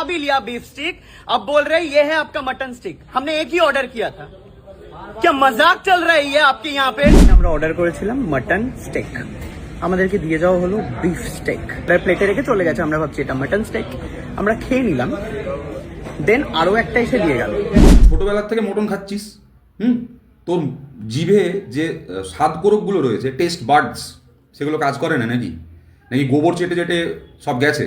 खा भी लिया बीफ स्टिक अब बोल रहे ये है आपका मटन स्टिक हमने एक ही ऑर्डर किया था क्या मजाक चल रहा है ये आपके यहाँ पे আমরা অর্ডার করেছিলাম মাটন স্টেক আমাদেরকে দিয়ে যাওয়া হলো বিফ স্টেক প্লেটে রেখে চলে গেছে আমরা ভাবছি এটা মাটন স্টেক আমরা খেয়ে নিলাম দেন আরো একটা এসে দিয়ে গেল ছোটবেলার থেকে মটন খাচ্ছিস হুম তোর জিভে যে আহ, স্বাদ কোরকগুলো রয়েছে টেস্ট বার্ডস সেগুলো কাজ করে না নাকি নাকি গোবর চেটে চেটে সব গেছে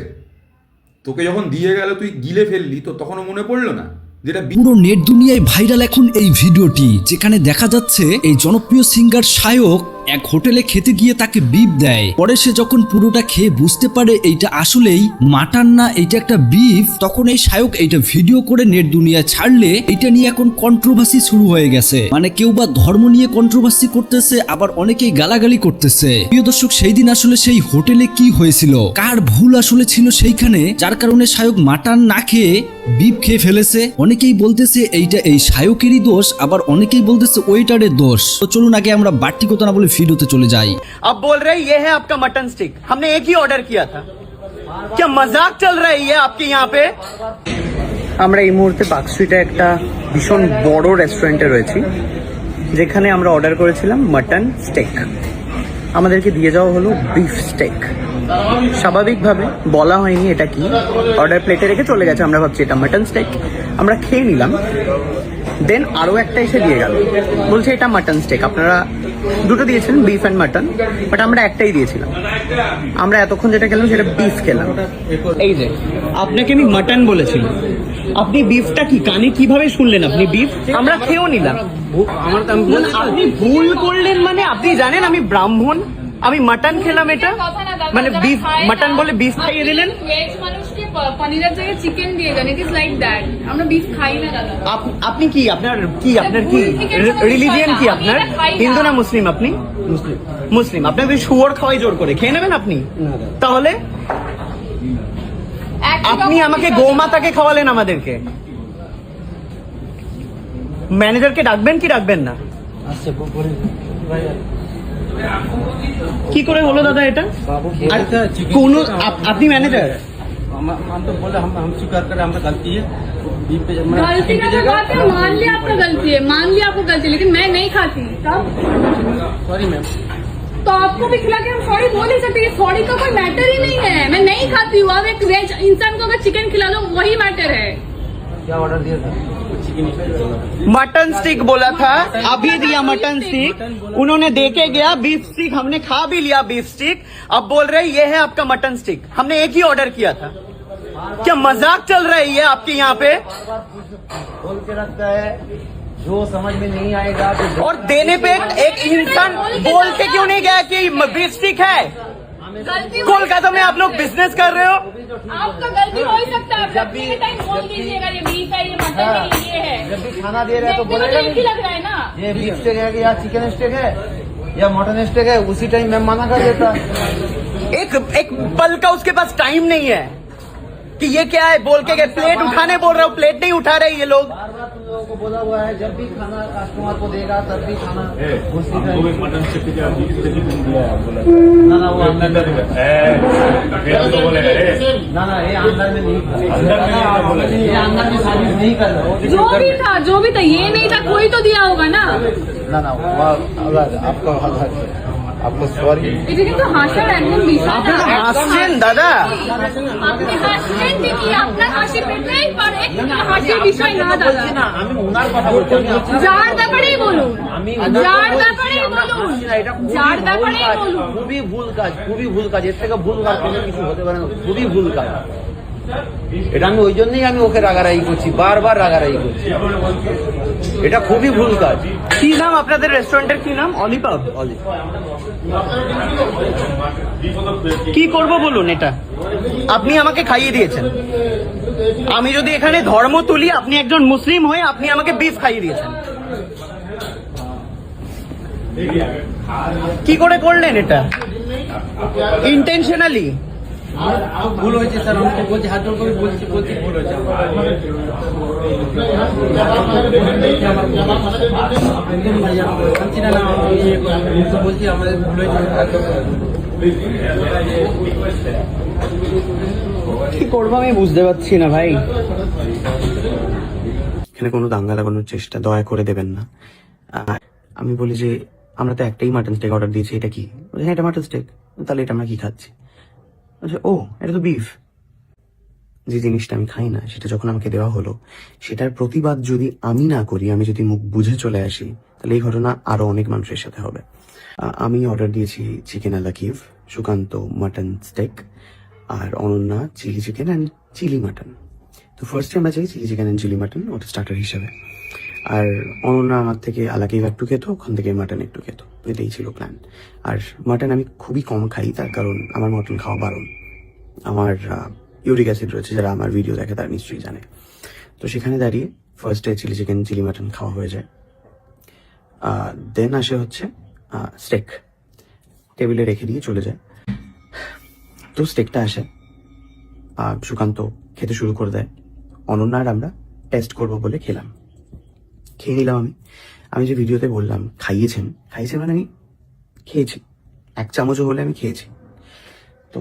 তোকে যখন দিয়ে গেল, তুই গিলে ফেললি, তো তখনও মনে পড়ল না? যেটা পুরো নেট দুনিয়ায় ভাইরাল এখন এই ভিডিওটি, যেখানে দেখা যাচ্ছে এই জনপ্রিয় সিঙ্গার শায়ক এক হোটেলে খেতে গিয়ে তাকে বিপ দেয়। পরে সে যখন পুরোটা খেয়ে বুঝতে পারে এইটা আসলেই মাটন না, এইটা একটা বিফ, তখন এই শায়ক এইটা ভিডিও করে নেট দুনিয়া ছাড়লে এটা নিয়ে এখন কন্ট্রোভার্সি শুরু হয়ে গেছে। মানে কেউ বা ধর্ম নিয়ে কন্ট্রোভার্সি করতেছে, আবার অনেকেই গালাগালি করতেছে। প্রিয় দর্শক, সেই দিন আসলে সেই হোটেলে কি হয়েছিল? কার ভুল আসলে ছিল সেইখানে? যার কারণে শায়ক মাটন না খেয়ে বিপ খেয়ে ফেলেছে। অনেকেই বলতেছে এইটা এই শায়কেরই দোষ, আবার অনেকেই বলতেছে ওয়েটারের দোষ। তো চলুন আগে আমরা বাড়তি কথা না বলে ভিডিওতে চলে যাই अब बोल रहे ये है आपका मटन स्टिक हमने एक ही ऑर्डर किया था क्या मजाक चल रहा है ये आपके यहाँ पे আমরা এই মুহূর্তে পার্ক স্ট্রিটে একটা ভীষণ বড় রেস্টুরেন্টে রয়েছি যেখানে আমরা অর্ডার করেছিলাম মাটন স্টেক আমাদেরকে দিয়ে যাওয়া হলো বিফ স্টেক স্বাভাবিকভাবে বলা হয়নি এটা কি অর্ডার প্লেটে রেখে চলে গেছে আমরা ভাবছি এটা মাটন স্টেক আমরা খেয়ে নিলাম দেন আরও একটা এসে দিয়ে গেল। বলছে এটা মাটন স্টেক আপনারা দুটো দিয়েছিলেন বিফ অ্যান্ড মাটন বাট আমরা একটাই দিয়েছিলাম। আমরা এতক্ষণ যেটা খেলাম সেটা বিফ খেলাম। এই যে আপনাকে আমি মাটন বলেছিলাম। আপনি বিফটা কি কানে কীভাবে শুনলেন আপনি বিফ আমরা খেয়েও নিলাম। আমার তো আমি না, না, আপনি ভুল করলেন মানে আপনি জানেন আমি ব্রাহ্মণ আমি মাটন খেলাম এটা? মানে বিফ মাটন বলে বিফ খাইয়ে দিলেন? আপনি কি? আপনার কি? আপনার কি? রিলিজিয়ান কি আপনার? হিন্দু না মুসলিম আপনি? মুসলিম। আপনার যদি শুয়োর খাওয়াই জোর করে। খেয়ে নেবেন আপনি? তাহলে? আপনি আমাকে গোমাতাকে খাওয়ালেন আমাদেরকে। ম্যানেজারকে ডাকবেন কি ডাকবেন না? কি করে হলো দাদা এটা? কোন আপনি ম্যানেজার हम हम तो बोले हम हम स्वीकार करें हमारी गलती है। गलती का तो बात है मान लिया आपका गलती है मान लिया आपको गलती है, लेकिन मैं नहीं खाती तब? सॉरी मैम तो आपको भी खिला के हम सॉरी बोल नहीं सकते सॉरी का कोई मैटर ही नहीं है। मैं नहीं खाती हूँ अब एक वेज इंसान को अगर चिकन खिला दो वही मैटर है। क्या ऑर्डर दिया था? मटन स्टिक बोला था अभी दिया मटन स्टिक। उन्होंने दे के गया बीफ स्टिक हमने खा भी लिया बीफ स्टिक अब बोल रहे ये है आपका मटन स्टिक हमने एक ही ऑर्डर किया था। क्या मज़ाक चल रही है आपके यहाँ पे? बोल के रखता है। जो समझ में नहीं आएगा तो और देने पे एक, इंसान बोल के क्यों नहीं गया कि बीफ स्टिक हो- कोलकाता में आप लोग बिज़नेस कर रहे हो? आपका गलती हो ही सकता है। जब भी टाइम बोल दीजिएगा ये बीफ है ये मटन है। ये है। जब भी खाना दे रहे हैं तो बोलेगा तो एक ही लग रहा है ना। ये बीफ स्टेक है या चिकन स्टेक है या मटन स्टेक है उसी टाइम मैं मना कर देता। एक एक पल का उसके पास टाइम नहीं है। कि ये क्या है? बोल के गए प्लेट उठाने बोल रहे हो प्लेट नहीं उठा रहे ये लोग। बार बार तुम लोगों को बोला हुआ है जब भी खाना कस्टमर को देगा तब भी खाना टाइम ना ना वो अंदर में ना ना ये अंदर में नहीं ये अंदर में सर्विस नहीं कर रहा जो भी था जो भी था ये नहीं था कोई तो दिया होगा ना ना ना वो आपका है আপনার সরি এটা কিন্তু হাসার একদম বিষয় আপনি হাসছেন দাদা আপনি হাসছেন ঠিকই আপনার হাসি পেটেই পারে কিন্তু হাসির বিষয় না দাদা না আমি ওনার কথা বলছি যার ব্যাপারেই বলুন আমি যার ব্যাপারেই বলুন যার ব্যাপারেই বলুন খুবই ভুল কাজ খুবই ভুল কাজ এর থেকে ভুল কাজ কোনো কিছু হতে পারে না খুবই ভুল কাজ এটা আমি ওই জন্যই আমি ওকে রাগারাগি করছি বারবার রাগারাগি করছি। এটা খুবই ভুল কাজ। কি নাম আপনাদের রেস্টুরেন্টের কি নাম? অলিপাব অলি। কি করব বলুন এটা? আপনি আমাকে খাইয়ে দিয়েছেন। আমি যদি এখানে ধর্ম তুলি আপনি একজন মুসলিম হয়ে আপনি আমাকে বিফ খাইয়ে দিয়েছেন। কি করে করলেন এটা? ইন্টেনশনালি ভুল হয়েছে স্যার আমাকে বলছি হাত জোর করে বলছি বলছি ভুল হয়েছে বলছি আমাদের ভুল হয়েছে। কি করব আমি বুঝতে পারছি না ভাই। এখানে কোনো দাঙ্গা লাগানোর চেষ্টা দয়া করে দেবেন না। আমি বলি যে আমরা তো একটাই মাটন স্টেক অর্ডার দিয়েছি এটা কি? হ্যাঁ এটা মাটন স্টেক তাহলে এটা আমরা কি খাচ্ছি? বলছে, ও এটা তো বিফ যে জিনিসটা আমি খাই না সেটা যখন আমাকে দেওয়া হলো সেটার প্রতিবাদ যদি আমি না করি আমি যদি মুখ বুঝে চলে আসি তাহলে এই ঘটনা আরও অনেক মানুষের সাথে হবে। আমি অর্ডার দিয়েছি chicken a la Kiev Sukanta mutton steak R Ananya chilli chicken and chilli mutton তো ফার্স্টে আমরা চাই chilli chicken and chilli mutton ওটা স্টার্টার হিসাবে। আর অনন্যা আমার থেকে আলাকিভ একটু খেতো, ওখান থেকে মাটন একটু খেতো। এটাই ছিল প্ল্যান আর মাটন আমি খুবই কম খাই, তার কারণ আমার মটন খাওয়া বারণ। আমার ইউরিক অ্যাসিড রয়েছে, যারা আমার ভিডিও দেখে তারা নিশ্চয়ই জানে। তো সেখানে দাঁড়িয়ে ফার্স্টে চিলি চিকেন চিলি মাটন খাওয়া হয়ে যায়। দেন আসে হচ্ছে স্টেক টেবিলে রেখে দিয়ে চলে যায়। তো স্টেকটা আসে সুকান্ত খেতে শুরু করে দেয়। অনন্যার আমরা টেস্ট করব বলে খেলাম। খেয়ে নিলাম আমি। আমি যে ভিডিওতে বললাম, খাইয়েছেন। খাইয়েছেন মানে আমি খেয়েছি। এক চামচও হলে আমি খেয়েছি। তো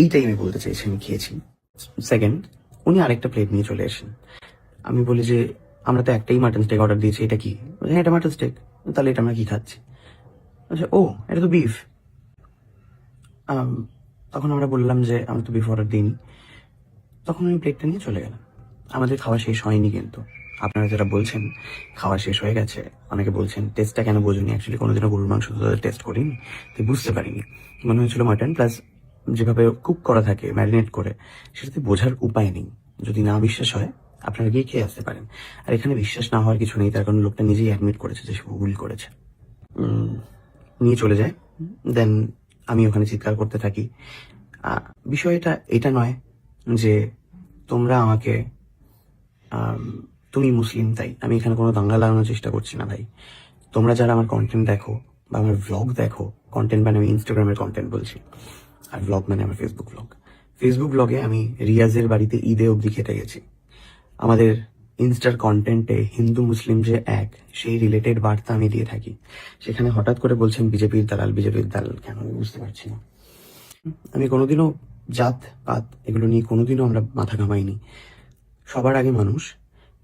এইটাই আমি বলতে চাইছি আমি খেয়েছি। সেকেন্ড উনি আরেকটা প্লেট নিয়ে চলে আসেন। আমি বলি যে, আমরা তো একটাই মাটন স্টেক অর্ডার দিয়েছি, এটা কি? হ্যাঁ এটা মাটন স্টেক তাহলে এটা আমরা কি খাচ্ছি? আচ্ছা ও, এটা তো বিফ তখন আমরা বললাম যে, আমরা তো বিফ অর্ডার দিইনি। তখন আমি প্লেটটা নিয়ে চলে গেলাম। আমাদের খাওয়া শেষ হয়নি কিন্তু। আপনারা যারা বলছেন খাওয়া শেষ হয়ে গেছে অনেকে বলছেন টেস্টটা কেন বোঝেনি? অ্যাকচুয়ালি কোনোদিনও গরুর মাংস তো টেস্ট করিনি। তাই বুঝতে পারিনি। মনে হয়েছিল মাটন প্লাস যেভাবে কুক করা থাকে ম্যারিনেট করে সেটাতে বোঝার উপায় নেই। যদি না বিশ্বাস হয় আপনারা গিয়ে খেয়ে আসতে পারেন। আর এখানে বিশ্বাস না হওয়ার কিছু নেই তার কারণ লোকটা নিজেই অ্যাডমিট করেছে যে সে ভুল করেছে। নিয়ে চলে যায়। দেন আমি ওখানে চিৎকার করতে থাকি। বিষয়টা এটা নয় যে তোমরা আমাকে আম, তুমি মুসলিম, তাই আমি এখানে কোনো দাঙ্গা লাগানোর চেষ্টা করছি না ভাই। তোমরা যারা আমার কন্টেন্ট দেখো বা আমার ভ্লগ দেখো কন্টেন্ট মানে আমি ইনস্টাগ্রামের কন্টেন্ট বলছি। আর ভ্লগ মানে আমার ফেসবুক ভ্লগ ফেসবুক ব্লগে আমি রিয়াজের বাড়িতে ঈদে অবধি খেতে গেছি। আমাদের ইনস্টার কন্টেন্টে হিন্দু মুসলিম যে এক, সেই রিলেটেড বার্তা আমি দিয়ে থাকি। সেখানে হঠাৎ করে বলছেন বিজেপির দালাল বিজেপির দালাল কেন? আমি বুঝতে পারছি না। আমি কোনোদিনও জাত, পাত এগুলো নিয়ে কোনোদিনও আমরা মাথা ঘামাইনি। সবার আগে মানুষ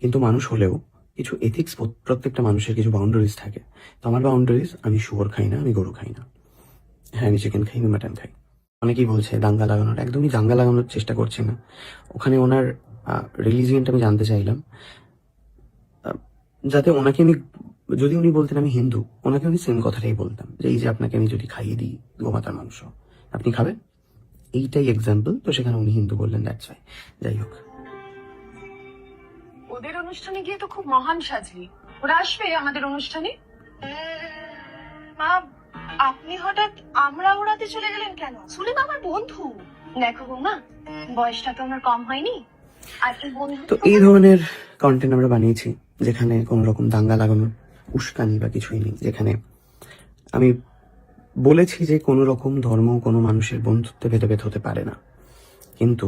কিন্তু মানুষ হলেও কিছু এথিক্স প্রত্যেকটা মানুষের কিছু বাউন্ডারিজ থাকে। তো আমার বাউন্ডারিজ আমি শুয়োর খাই না, আমি গরু খাই না। হ্যাঁ আমি চিকেন খাই, আমি মাটন খাই। অনেকেই বলছে, দাঙ্গা লাগানোর একদমই দাঙ্গা লাগানোর চেষ্টা করছি না। ওখানে ওনার রিলিজিয়নটা আমি জানতে চাইলাম। যাতে ওনাকে আমি, যদি উনি বলতেন আমি হিন্দু, ওনাকে আমি সেম কথাটাই বলতাম, যে এই যে আপনাকে আমি যদি খাইয়ে দিই গোমাতার মাংস, আপনি খাবেন? এইটাই এক্সাম্পল তো সেখানে উনি হিন্দু বললেন দ্যাটস যাই হোক। ওদের অনুষ্ঠানে গিয়ে তো খুব মহান সাজলি। ওরা আসবে আমাদের অনুষ্ঠানে? মা আপনি হঠাৎ আমরা ওড়াতে চলে গেলেন কেন? সুলিম আমার বন্ধু। দেখো বৌমা বয়সটা তো আমার কম হয়নি। আর এই বন্ধু তো এই ধরনের কন্টেন্ট আমরা বানিয়েছি যেখানে কোনো রকম দাঙ্গা লাগানোর উস্কানি বা কিছুই নেই যেখানে আমি বলেছি যে কোনো রকম ধর্ম কোনো মানুষের বন্ধুত্বে ভেদাভেদ হতে পারে না। কিন্তু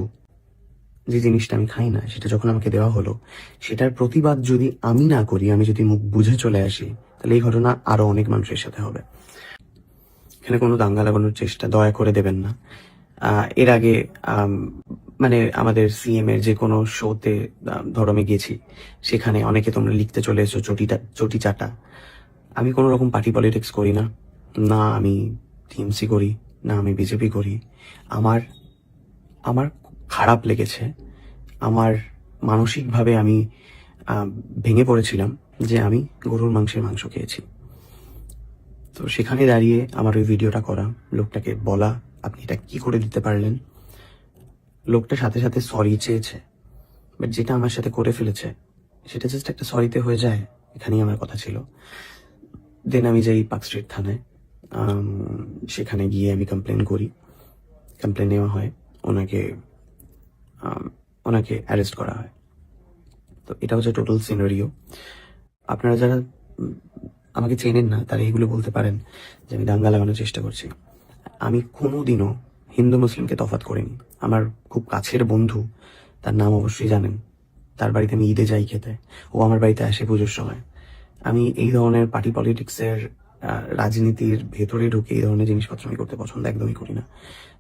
যে জিনিসটা আমি খাই না, সেটা যখন আমাকে দেওয়া হলো, সেটার প্রতিবাদ যদি আমি না করি, আমি যদি মুখ বুঝে চলে আসি, তাহলে এই ঘটনা আরও অনেক মানুষের সাথে হবে। এখানে কোনো দাঙ্গা লাগানোর চেষ্টা, দয়া করে দেবেন না। এর আগে মানে আমাদের সিএম এর যে কোনো শোতে ধরো আমি গেছি, সেখানে অনেকে তোমরা লিখতে চলে এসো চটিটা চটি চাটা আমি কোনো রকম পার্টি পলিটিক্স করি না। না আমি টিএমসি করি, না আমি বিজেপি করি। আমার আমার খারাপ লেগেছে। আমার মানসিকভাবে আমি ভেঙে পড়েছিলাম যে আমি গরুর মাংসের মাংস খেয়েছি। তো সেখানে দাঁড়িয়ে আমার ওই ভিডিওটা করা, লোকটাকে বলা, আপনি এটা কি করে দিতে পারলেন? লোকটা সাথে সাথে সরি চেয়েছে। বাট যেটা আমার সাথে করে ফেলেছে, সেটা জাস্ট একটা সরিতে হয়ে যায়, এখানেই আমার কথা ছিল। দেন আমি যাই পার্ক স্ট্রিট থানায় সেখানে গিয়ে আমি কমপ্লেন করি। কমপ্লেন নেওয়া হয়, ওনাকে ওনাকে অ্যারেস্ট করা হয়। তো এটা হচ্ছে টোটাল সিনারিও আপনারা যারা আমাকে চেনেন না, তারা এগুলো বলতে পারেন যে আমি দাঙ্গা লাগানোর চেষ্টা করছি। আমি কোনোদিনও হিন্দু মুসলিমকে তফাৎ করিনি। আমার খুব কাছের বন্ধু, তার নাম অবশ্যই জানেন। তার বাড়িতে আমি ঈদে যাই খেতে। ও আমার বাড়িতে আসে পুজোর সময়। আমি এই ধরনের পার্টি পলিটিক্সের রাজনীতির ভেতরে ঢুকে এই ধরনের জিনিসপত্র আমি করতে পছন্দ একদমই করি না।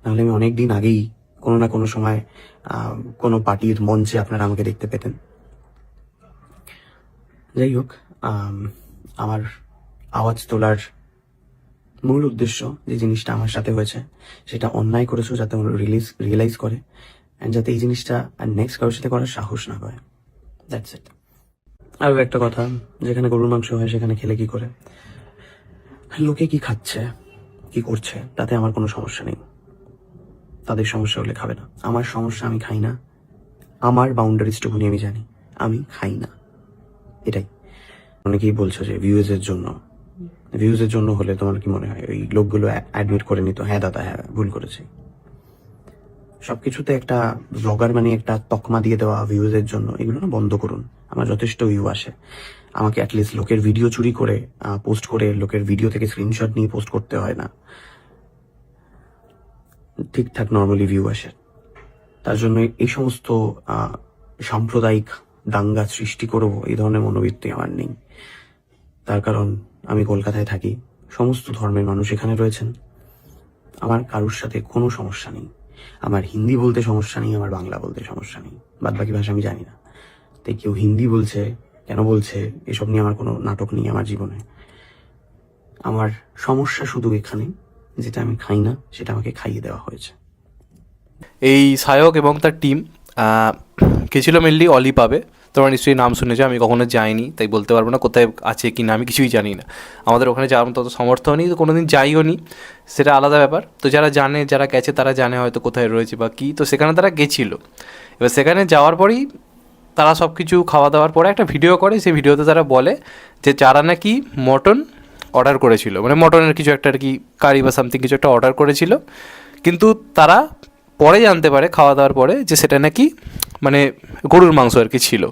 নাহলে আমি অনেক দিন আগেই কোনো না কোনো সময় কোনো পার্টির মঞ্চে আপনারা আমাকে দেখতে পেতেন। যাই হোক আমার আওয়াজ তোলার মূল উদ্দেশ্য যে জিনিসটা আমার সাথে হয়েছে, সেটা অন্যায় করেছ যাতে ওরা রিলিজ, রিয়েলাইজ করে অ্যান্ড যাতে এই জিনিসটা আর নেক্সট কারোর সাথে করার সাহস না করে দ্যাটস ইট আরও একটা কথা, যেখানে গরুর মাংস হয় সেখানে খেলে কি করে? লোকে কি খাচ্ছে, কি করছে, তাতে আমার কোনো সমস্যা নেই। তাদের সমস্যা হলে খাবে না। আমার সমস্যা আমি খাই না। আমার বাউন্ডারিজটুকুনি আমি জানি, আমি খাই না। এটাই। অনেকেই বলছো যে ভিউজের জন্য। ভিউজের জন্য হলে তোমার কি মনে হয়? ওই লোকগুলো অ্যাডমিট করে নিত হ্যাঁ দাদা হ্যাঁ ভুল করেছি। সবকিছুতে একটা ব্লগার মানে একটা তকমা দিয়ে দেওয়া ভিউজের জন্য, এগুলো না বন্ধ করুন। আমার যথেষ্ট ভিউ আসে। আমাকে অ্যাটলিস্ট লোকের ভিডিও চুরি করে পোস্ট করে, লোকের ভিডিও থেকে স্ক্রিনশট নিয়ে পোস্ট করতে হয় না। ঠিকঠাক নর্মালি ভিউ আসে। তার জন্য এই সমস্ত সাম্প্রদায়িক দাঙ্গা সৃষ্টি করব, এই ধরনের মনোবৃত্তি আমার নেই। তার কারণ, আমি কলকাতায় থাকি, সমস্ত ধর্মের মানুষ এখানে রয়েছেন। আমার কারোর সাথে কোনো সমস্যা নেই। আমার হিন্দি বলতে সমস্যা নেই, আমার বাংলা বলতে সমস্যা নেই। বাদ বাকি ভাষা আমি জানি না। তাই কেউ হিন্দি বলছে, কেন বলছে, এসব নিয়ে আমার কোনো নাটক নেই আমার জীবনে। আমার সমস্যা শুধু এখানে যেটা আমি খাই না, সেটা আমাকে খাইয়ে দেওয়া হয়েছে। এই সায়ক এবং তার টিম গেছিল মেনলি অলি পাবে। তোমরা নিশ্চয়ই নাম শুনেছো, আমি কখনো যাইনি, তাই বলতে পারব না কোথায় আছে কি না আমি কিছুই জানি না। আমাদের ওখানে যাওয়ার মতো অত সামর্থ্য নেই, তো কোনোদিন যাইও নি। সেটা আলাদা ব্যাপার। তো যারা জানে, যারা গেছে, তারা জানে হয়তো কোথায় রয়েছে বা কী। তো সেখানে তারা গেছিল। এবার সেখানে যাওয়ার পরেই তারা সব কিছু খাওয়া দাওয়ার পরে একটা ভিডিও করে, সেই ভিডিওতে তারা বলে যে, যারা নাকি মটন অর্ডার করেছিল। মানে মটনের কিছু একটা আর কি কারি বা সামথিং কিছু একটা অর্ডার করেছিল। কিন্তু তারা পরে জানতে পারে, খাওয়া দাওয়ার পরে, যে সেটা নাকি মানে গরুর মাংস আর কি ছিল।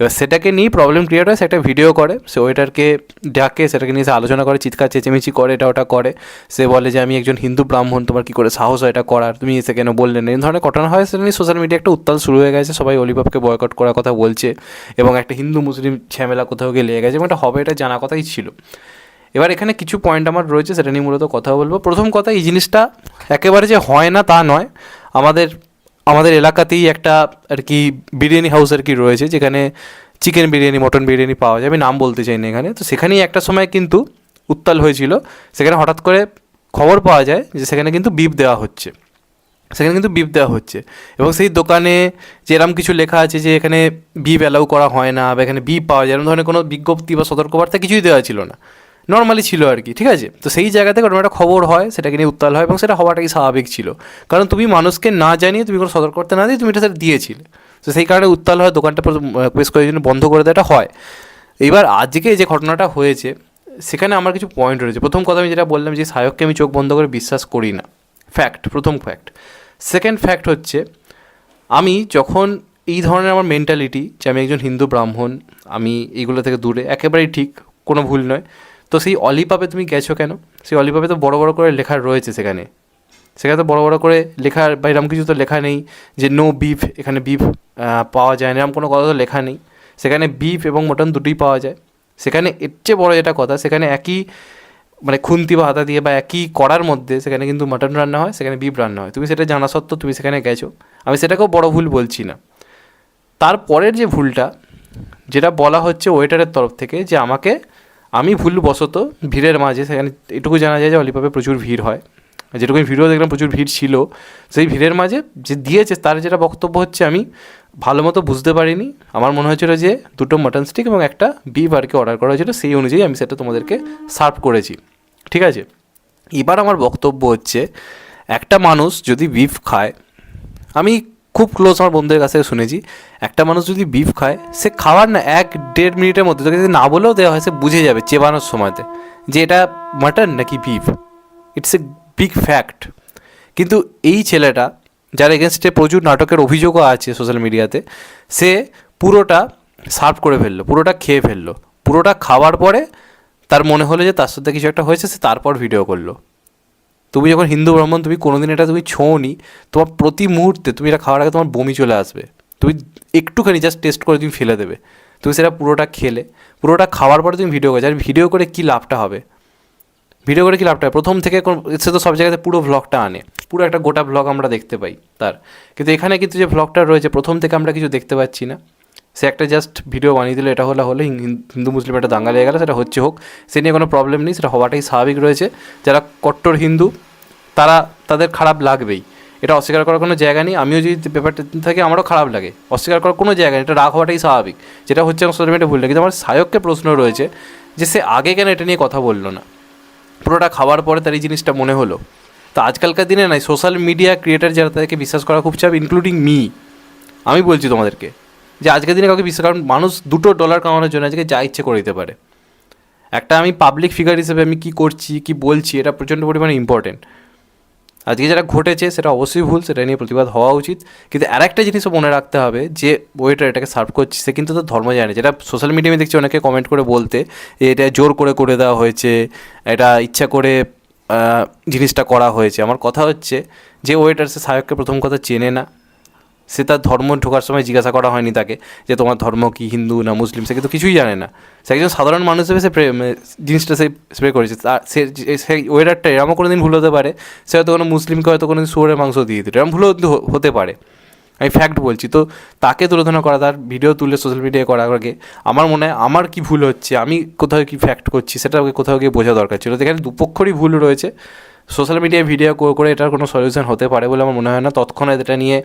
এবার সেটাকে নিয়ে প্রবলেম ক্রিয়েট হয়, সে একটা ভিডিও করে, সে ওইটারকে ডাকে, সেটাকে নিয়ে সে আলোচনা করে, চিৎকার, চেঁচেমেচি করে, এটা ওটা করে। সে বলে যে, আমি একজন হিন্দু ব্রাহ্মণ, তোমার কী করে সাহস হয় এটা করার? তুমি এসে কেন বললে না? এই ধরনের ঘটনা হয়, সেটা নিয়ে সোশ্যাল মিডিয়া একটা উত্তাল শুরু হয়ে গেছে। সবাই অলিপাপকে বয়কট করার কথা বলছে এবং একটা হিন্দু মুসলিম ঝামেলা কোথাও গিয়ে লেগে গেছে এবং এটা হবে এটা জানা কথাই ছিল। এবার এখানে কিছু পয়েন্ট আমার রয়েছে, সেটা নিয়ে মূলত কথা বলব। প্রথম কথা, এই জিনিসটা একেবারে যে হয় না তা নয়। আমাদের আমাদের এলাকাতেই একটা আর কি বিরিয়ানি হাউস আর কি রয়েছে, যেখানে চিকেন বিরিয়ানি মটন বিরিয়ানি পাওয়া যায়। আমি নাম বলতে চাই না এখানে। তো সেখানেই একটা সময় কিন্তু উত্তাল হয়েছিল। সেখানে হঠাৎ করে খবর পাওয়া যায় যে সেখানে কিন্তু বিপ দেওয়া হচ্ছে। সেখানে কিন্তু বিপ দেওয়া হচ্ছে। এবং সেই দোকানে যে এরম কিছু লেখা আছে যে এখানে বিপ অ্যালাউ করা হয় না, বা এখানে বিপ পাওয়া যায় এরকম ধরনের কোনো বিজ্ঞপ্তি বা সতর্কবার্তা কিছুই দেওয়া ছিল না। নর্মালি ছিল আর কি, ঠিক আছে? তো সেই জায়গা থেকে একটা খবর হয়, সেটাকে নিয়ে উত্তাল হয় এবং সেটা হওয়াটাই স্বাভাবিক ছিল। কারণ তুমি মানুষকে না জানিয়ে তুমি কোনো সতর্কবার্তা না দিয়ে তুমি এটা সেটা দিয়েছিলে। তো সেই কারণে উত্তাল হয়, দোকানটা বেশ কয়েকজন বন্ধ করে দেওয়াটা হয়। এবার আজকে যে ঘটনাটা হয়েছে, সেখানে আমার কিছু পয়েন্ট রয়েছে। প্রথম কথা আমি যেটা বললাম যে সায়ককে আমি চোখ বন্ধ করে বিশ্বাস করি না। ফ্যাক্ট প্রথম ফ্যাক্ট সেকেন্ড ফ্যাক্ট হচ্ছে, আমি যখন এই ধরনের আমার মেন্টালিটি যে আমি একজন হিন্দু ব্রাহ্মণ, আমি এইগুলো থেকে দূরে, একেবারেই ঠিক, কোনো ভুল নয়। তো সেই অলিপাবে তুমি গেছো কেন? সেই অলিপাবে তো বড় বড় করে লেখা রয়েছে সেখানে। সেখানে তো বড় বড় করে লেখা বা এরকম কিছু তো লেখা নেই যে নো বিফ এখানে বিফ পাওয়া যায় না, এরকম কোনো কথা তো লেখা নেই। সেখানে বিফ এবং মটন দুটোই পাওয়া যায়। সেখানে এর চেয়ে বড় যেটা কথা, সেখানে একই মানে খুন্তি বা হাতা দিয়ে বা একই কড়ার মধ্যে সেখানে কিন্তু মাটন রান্না হয়, সেখানে বিফ রান্না হয়। তুমি সেটা জানা সত্ত্বেও তুমি সেখানে গেছো। আমি সেটাকেও বড় ভুল বলছি না। তারপরের যে ভুলটা, যেটা বলা হচ্ছে ওয়েটারের তরফ থেকে যে আমাকে আমি ভুলবশত ভিড়ের মাঝে সেখানে এটুকু জানা যায় যে অলিপাপে প্রচুর ভিড় হয়। যেটুকু ভিডিও দেখলাম প্রচুর ভিড় ছিল। সেই ভিড়ের মাঝে যে দিয়েছে তার যেটা বক্তব্য হচ্ছে আমি ভালো মতো বুঝতে পারিনি। আমার মনে হয়েছিল যে দুটো মাটন স্টিক এবং একটা বিফ আর কি অর্ডার করা হয়েছিল, সেই অনুযায়ী আমি সেটা তোমাদেরকে সার্ভ করেছি। ঠিক আছে? এবার আমার বক্তব্য হচ্ছে, একটা মানুষ যদি বিফ খায়, আমি খুব ক্লোজ আমার বন্ধুদের কাছে শুনেছি। একটা মানুষ যদি বিফ খায়, সে খাওয়ার না এক দেড় মিনিটের মধ্যে তোকে যদি না বলেও দেওয়া হয়, সে বুঝে যাবে চেবানোর সময়তে যে এটা মাটন নাকি beef it's a big fact কিন্তু এই ছেলেটা, যার এগেনস্টে প্রচুর নাটকের অভিযোগও আছে সোশ্যাল মিডিয়াতে সে পুরোটা সার্ভ করে ফেলল, পুরোটা খেয়ে ফেলল। পুরোটা খাওয়ার পরে তার মনে হলো যে তার সাথে কিছু একটা হয়েছে, সে তারপর ভিডিও করল। তুমি যখন হিন্দু ব্রাহ্মণ, তুমি কোনোদিন এটা তুমি ছোঁনি তোমার প্রতি মুহূর্তে তুমি এটা খাওয়ার আগে তোমার বমি চলে আসবে। তুমি একটুখানি জাস্ট টেস্ট করে তুমি ফেলে দেবে। তুমি সেটা পুরোটা খেলে, পুরোটা খাওয়ার পরে তুমি ভিডিও করছ আর ভিডিও করে কী লাভটা হবে? ভিডিও করে কী লাভটা হয়? প্রথম থেকে কোন- সে তো সব জায়গাতে পুরো ভ্লগটা আনে। পুরো একটা গোটা ভ্লগ আমরা দেখতে পাই তার। কিন্তু এখানে কিন্তু যে ভ্লগটা রয়েছে, প্রথম থেকে আমরা কিছু দেখতে পাচ্ছি না। সে একটা জাস্ট ভিডিও বানিয়ে দিল, এটা হলে হলে, হিন- হিন্দু মুসলিম একটা দাঙ্গা লেগে গেলো, সেটা হচ্ছে হোক। সে নিয়ে কোনো প্রবলেম নেই, সেটা হওয়াটাই স্বাভাবিক রয়েছে। যারা কট্টর হিন্দু, তারা, তাদের খারাপ লাগবেই। এটা অস্বীকার করার কোনো জায়গা নেই, আমিও যদি ব্যাপারটা থাকে, আমারও খারাপ লাগে। অস্বীকার করার কোনো জায়গা নেই, এটা রাগ হওয়াটাই স্বাভাবিক। যেটা হচ্ছে, আমার সোশ্যাল মিডিয়া ভুল কিন্তু আমার সায়ককে প্রশ্ন রয়েছে যে, সে আগে কেন এটা নিয়ে কথা বলল না? পুরোটা খাওয়ার পরে তার এই জিনিসটা মনে হলো। তো আজকালকার দিনে নাই সোশ্যাল মিডিয়া ক্রিয়েটার যারা, তাদেরকে বিশ্বাস করা খুব চাপ ইনক্লুডিং মি আমি বলছি তোমাদেরকে। যে আজকের দিনে কাউকে বিশ্বাস কারণ মানুষ দুটো ডলার কামানোর জন্য আজকে যা ইচ্ছে করে দিতে পারে। একটা আমি পাবলিক ফিগার হিসেবে আমি কি করছি, কি বলছি, এটা প্রচণ্ড পরিমাণে ইম্পর্টেন্ট আজকে যেটা ঘটেছে সেটা অবশ্যই ভুল, সেটা নিয়ে প্রতিবাদ হওয়া উচিত। কিন্তু আর একটা জিনিসও মনে রাখতে হবে যে ওয়েটার এটাকে সার্ভ করছে, সে কিন্তু তার ধর্ম জানে। যেটা সোশ্যাল মিডিয়ায় দেখছি অনেকে কমেন্ট করে বলতে যে এটা জোর করে করে দেওয়া হয়েছে, এটা ইচ্ছা করে জিনিসটা করা হয়েছে। আমার কথা হচ্ছে যে ওয়েটার সে সায়ককে প্রথম কথা চেনে না। সে তার ধর্ম ঢোকার সময় জিজ্ঞাসা করা হয়নি তাকে যে তোমার ধর্ম কি, হিন্দু না মুসলিম, সে কিন্তু কিছুই জানে না। সে একজন সাধারণ মানুষ হিসেবে সে জিনিসটা সে স্প্রে করেছে। তার সে সেই ওয়েদারটা এরমও কোনো দিন ভুল হতে পারে, সে হয়তো কোনো মুসলিমকে হয়তো কোনো দিন শুয়োরের মাংস দিয়ে দিত। এরকম ভুলও হতে পারে। আমি ফ্যাক্ট বলছি। তো তাকে তুলোধনা করা, তার ভিডিও তুলে সোশ্যাল মিডিয়ায় করার আগে, আমার মনে হয় আমার কি ভুল হচ্ছে, আমি কোথাও কি ফ্যাক্ট করছি, সেটা ওকে কোথাও গিয়ে বোঝা দরকার ছিল। তো এখানে দুপক্ষরই ভুল রয়েছে সোশ্যাল মিডিয়ায় ভিডিও করে এটার কোনো সলিউশন হতে পারে বলে আমার মনে হয় না। তৎক্ষণাৎ এটা নিয়ে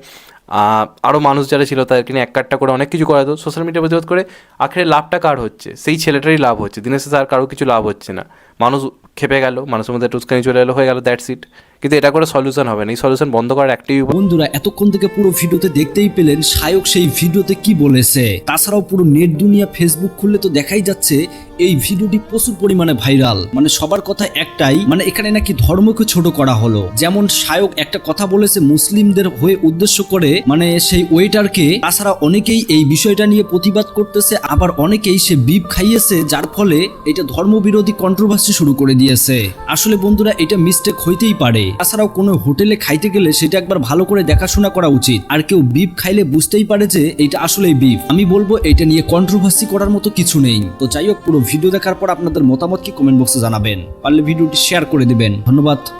আরও মানুষ যারা ছিল তাদেরকে নিয়ে এক কাটটা করে অনেক কিছু করা তো সোশ্যাল মিডিয়া প্রতিবাদ করে আখেরে লাভটা কার হচ্ছে? সেই ছেলেটারই লাভ হচ্ছে। দিনের শেষে আর কারও কিছু লাভ হচ্ছে না। মানুষ খেপে গেল, মানুষের মধ্যে একটা উস্কানি চলে এলো, হয়ে গেল দ্যাটস ইট কিন্তু এটা করে সলিউশন হবে না। এই সলিউশন বন্ধ করার একটাই বন্ধুরা, এতক্ষণ থেকে পুরো ভিডিওতে দেখতেই পেলেন সায়ক সেই ভিডিওতে কি বলেছে। তাছাড়াও পুরো নেট দুনিয়া ফেসবুক খুললে তো দেখাই যাচ্ছে এই ভিডিওটি প্রচুর পরিমাণে ভাইরাল মানে সবার কথা একটাই মানে এখানে নাকি ধর্মকে ছোট করা হলো। যেমন সায়ক একটা কথা বলেছে মুসলিমদের হয়ে উদ্দেশ্য করে মানে সেই ওয়েটারকে তাছাড়া অনেকেই এই বিষয়টা নিয়ে প্রতিবাদ করতেছে, আবার অনেকেই সে বিপ খাইয়েছে, যার ফলে এটা ধর্মবিরোধী কন্ট্রোভার্সি শুরু করে দিয়েছে। আসলে বন্ধুরা, এটা মিস্টেক হইতেই পারে। তাছাড়াও কোনো হোটেলে খাইতে গেলে সেটা একবার ভালো করে দেখাশোনা করা উচিত। আর কেউ বিপ খাইলে বুঝতেই পারে যে এটা আসলেই বিপ আমি বলব, এটা নিয়ে কন্ট্রোভার্সি করার মতো কিছু নেই। তো যাই হোক, পুরো ভিডিও দেখার পর আপনাদের মতামত কি কমেন্ট বক্সে জানাবেন। পারলে ভিডিওটি শেয়ার করে দিবেন। ধন্যবাদ।